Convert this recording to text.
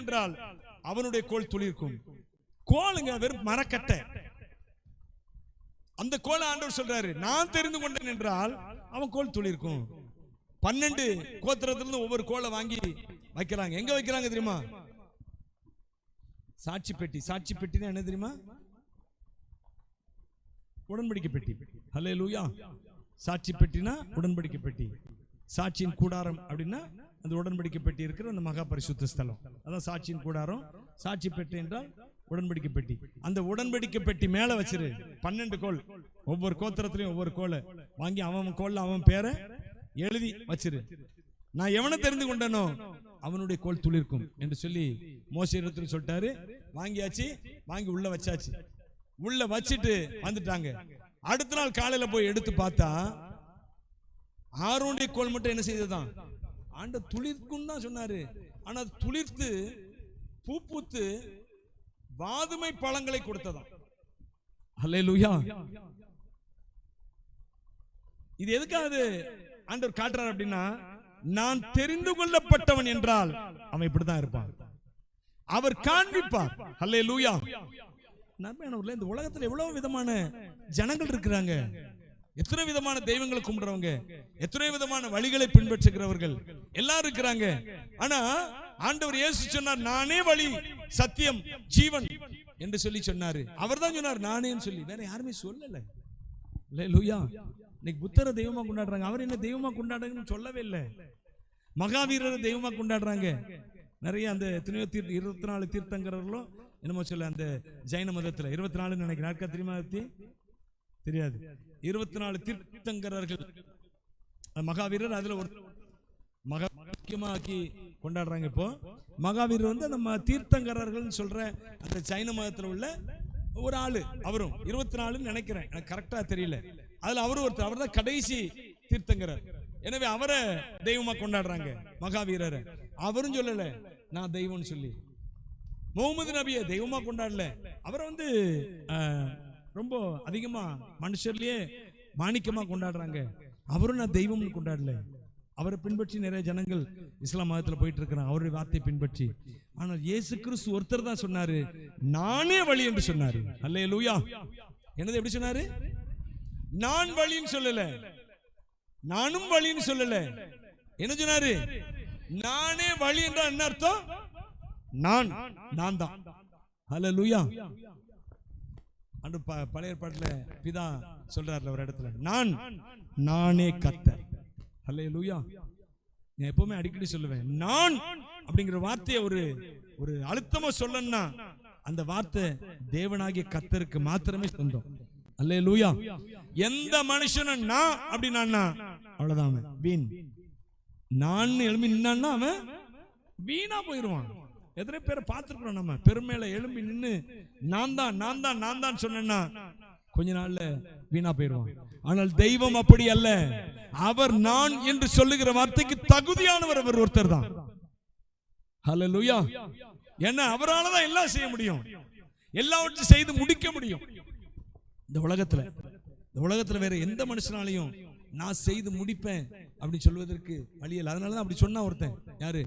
என்றால் அவனுடைய கோல் துளிர்க்கும். கோலுங்க வெறும் மரக்கட்டை. அந்த கோல ஆண்டவர் சொல்றாரு நான் தெரிந்து கொண்டேன் என்றால் அவன் கோல் துளிர்க்கும். பன்னெண்டு கோத்திரத்திலிருந்து ஒவ்வொரு கோலை வாங்கி வைக்கிறாங்க. எங்க வைக்கிறாங்க தெரியுமா? சாட்சி பெட்டி. சாட்சி பெட்டினா என்ன தெரியுமா? உடன்படிக்கை பெட்டி. ஹலே லூயா சாட்சி பெட்டினா உடன்படிக்கை பெட்டி. சாட்சியின் கூடாரம் அப்படின்னா அந்த உடன்படிக்கை பெட்டி இருக்கிற அந்த மகா பரிசுத்த ஸ்தலம். அதான் சாட்சியின் கூடாரம். சாட்சி பெட்டி என்றால் உடன்படிக்கை பெட்டி அந்த உடன்படிக்கை பெட்டி மேல வச்சிரு. பன்னெண்டு கோல். ஒவ்வொரு கோத்திரத்திலையும் ஒவ்வொரு கோலை. வாங்கி அவன் கோல்ல அவன் பேரை எழுதி வச்சிரு. நான் எவனை தெரிந்து கொண்டனோ அவனுடைய கோல் துளிர்க்கும் என்று சொல்லி மோசத்தில் சொல்லிட்டாரு. வாங்கியாச்சு. வாங்கி உள்ள வச்சாச்சு. உள்ள வச்சுட்டு வந்துட்டாங்க. அடுத்த நாள் காலையில போய் எடுத்து பார்த்தா ஆரோனுடைய கோல் மட்டும் என்ன செய்ததுதான்? ஆண்ட துளிர்க்கும் தான் சொன்னாரு. ஆனா துளிர்த்து பூ பூத்து வாதுமை பழங்களை கொடுத்ததாம் அல்லேலூயா இது எதுக்கானது ஆண்டவர் காட்டுறார் அப்படின்னா நான் தெரிந்து கொள்ளப்பட்டவன் என்றால் அவன் இப்படிதான் இருப்பான். அவர் காண்பிப்பார். அல்லே லூயா நன்மையானவர்களே இந்த உலகத்துல எவ்வளவு விதமான ஜனங்கள் இருக்கிறாங்க. எத்தனை விதமான தெய்வங்களை கும்பிடுறவங்க? எத்தனை விதமான வழிகளை பின்பற்றுகிறவர்கள்? எல்லாரும் இருக்கிறாங்க. ஆனா ஆண்டவர் இயேசு சொன்னார் நானே வழி சத்தியம் ஜீவன் என்று சொல்லி சொன்னாரு. அவர் தான் சொன்னார் நானேன்னு சொல்லி. வேற யாருமே சொல்லல. லூயா இன்னைக்கு புத்தரை தெய்வமா கொண்டாடுறாங்க. அவர் என்ன தெய்வமா கொண்டாடுறதுன்னு சொல்லவே இல்லை. மகாவீரரை தெய்வமா கொண்டாடுறாங்க. நிறைய அந்த எத்தனையோ தீர்த்த இருபத்தி நாலு தீர்த்தங்கரர்களும் என்னமோ சொல்ல அந்த ஜைன மதத்துல இருபத்தி நாலு நினைக்கிறேன். யாருக்கா தெரியுமா தெரியாது. இருபத்தி நாலு தீர்த்தங்கரர்கள் மகாவீரர் அதுல ஒரு மகா கொண்டாடுறாங்க இப்போ. மகாவீரர் வந்து நம்ம தீர்த்தங்கரர்கள் தீர்த்தங்கரர்கள்னு சொல்ற அந்த சைன மதத்தில் உள்ள ஒரு ஆளு அவரும். இருபத்தி நாலுன்னு நினைக்கிறேன். எனக்கு கரெக்டா தெரியல. அதுல அவரும் ஒருத்தர் அவர் தான் கடைசி தீர்த்தங்கரர். எனவே அவரை தெய்வமா கொண்டாடுறாங்க மகாவீரர். அவரும் சொல்லல நான் தெய்வம்னு சொல்லி. முகமது நபியை தெய்வமா கொண்டாடல. அவரை வந்து ரொம்ப அதிகமா மனுஷர்லயே மாணிக்கமா கொண்டாடுறாங்க. அவரும் நான் தெய்வம்னு கொண்டாடல. அவரை பின்பற்றி நிறைய ஜனங்கள் இஸ்லாம் மதத்தில் போயிட்டு இருக்கிறாங்க அவருடைய வார்த்தையை பின்பற்றி. ஆனால் இயேசு கிறிஸ்து ஒருத்தர் தான் சொன்னாரு நானே வழி என்று சொன்னாரு. அல்லே லூயா என்னது எப்படி சொன்னாரு? நான் வழின்னு சொல்லல. நானும் வழின்னு சொல்லல. என்ன சொன்னாரு? நானே வழி என்றால் என்ன அர்த்தம்? நான். நான் தான். ஹalleluya லூயா அன்று ப- பழைய ஏற்பாட்டுல பிதா சொல்றாருல ஒரு இடத்துல நான் நானே கத்தர். ஹalleluya லூயா நான் எப்பவுமே அடிக்கடி சொல்லுவேன் நான் அப்படிங்கிற வார்த்தையை ஒரு ஒரு அழுத்தமா சொல்லணும்னா அந்த வார்த்தை தேவனாகிய கத்தருக்கு மாத்திரமே சொந்தம். அல்லே லூயா எந்த மனுஷனும் நான் அப்படின்னா அவ்வளவுதான் அவன் வீண். நான் எழும்பி நின்னான்னா அவன் வீணா போயிருவான். எத்தனை பேரை பார்த்துருக்குறோம் நம்ம? பெருமையில எழும்பி நின்று நான் தான் நான் தான் நான் தான் சொன்னேன்னா கொஞ்ச நாள்ல வீணா போயிருவான் ஆனால் தெய்வம் அப்படி அல்ல. அவர் நான் என்று சொல்லுகிற வார்த்தைக்கு தகுதியானவர் அவர் ஒருத்தர் தான். ஹலோ லூயா என்ன அவரால் தான் எல்லாம் செய்ய முடியும். எல்லாவற்றையும் செய்து முடிக்க முடியும். இந்த உலகத்துல இந்த உலகத்துல வேற எந்த மனுஷனாலையும் நான் செய்து முடிப்பேன் அப்படின்னு சொல்வதற்கு வழியில் அதனால தான் அப்படி சொன்னா ஒருத்தன். யாரு?